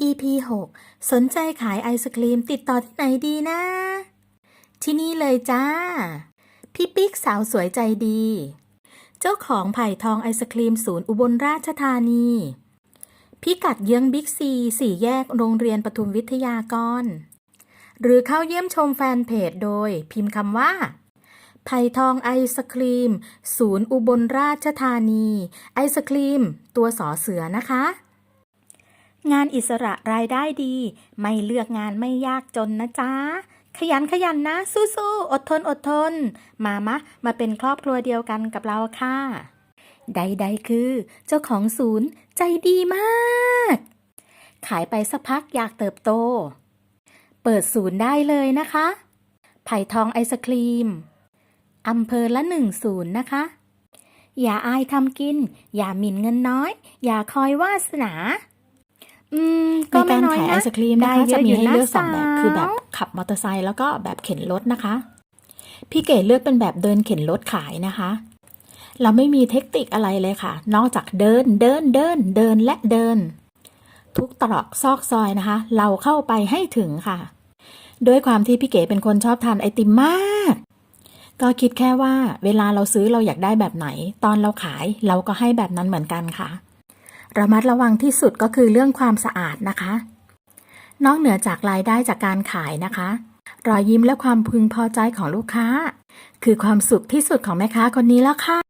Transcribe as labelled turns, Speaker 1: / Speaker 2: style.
Speaker 1: EP 6 สนใจขายไอศครีมติดต่อที่ไหนดีนะ ที่นี่เลยจ้า พี่ปิ๊กสาวสวยใจดี เจ้าของไผ่ทองไอศครีมศูนย์อุบลราชธานี พิกัดเยื้องบิ๊กซีสี่แยกโรงเรียนปทุมวิทยากร หรือเข้าเยี่ยมชมแฟนเพจโดยพิมพ์คำว่าไผ่ทองไอศครีม ศูนย์อุบลราชธานี ไอศครีม ตัวสอเสือนะคะ งานอิสระรายได้ดี ไม่เลือกงานไม่ยากจนนะจ๊ะ ขยันขยันนะ สู้ๆอดทนอดทน มามะ มาเป็นครอบครัวเดียวกันกับเราค่ะ ใดๆคือ เจ้าของศูนย์ใจดีมาก ขายไปสักพักอยากเติบโต เปิดศูนย์ได้เลยนะคะ ไผ่ทองไอศครีมอำเภอละหนึ่งศูนย์นะคะ อย่าอายทำกิน อย่าหมิ่นเงินน้อย อย่าคอยวาสนา ก็
Speaker 2: ใน
Speaker 1: ไม่
Speaker 2: การ
Speaker 1: น้อย
Speaker 2: ขายไอ
Speaker 1: นะ
Speaker 2: ศครีมนะคะ
Speaker 1: ได้เย
Speaker 2: จะ
Speaker 1: อะ
Speaker 2: มี
Speaker 1: อยู่
Speaker 2: ให้
Speaker 1: นะ
Speaker 2: เลือกสองแบบ
Speaker 1: สาว
Speaker 2: คือแบบขับมอเตอร์ไซค์แล้วก็แบบเข็นรถนะคะ พี่เก๋เลือกเป็นแบบเดินเข็นรถขายนะคะ เราไม่มีเทคนิคอะไรเลยค่ะ นอกจากเดินเดินเดินเดินและเดิน ทุกตรอกซอกซอยนะคะ เราเข้าไปให้ถึงค่ะ ด้วยความที่พี่เก๋เป็นคนชอบทานไอติมมาก ก็คิดแค่ว่าเวลาเราซื้อเราอยากได้แบบไหน ตอนเราขายเราก็ให้แบบนั้นเหมือนกันค่ะ ระมัดระวังที่สุดก็คือเรื่องความสะอาดนะคะ นอกเหนือจากรายได้จากการขายนะคะ รอยยิ้มและความพึงพอใจของลูกค้า คือความสุขที่สุดของแม่ค้าคนนี้แล้วค่ะ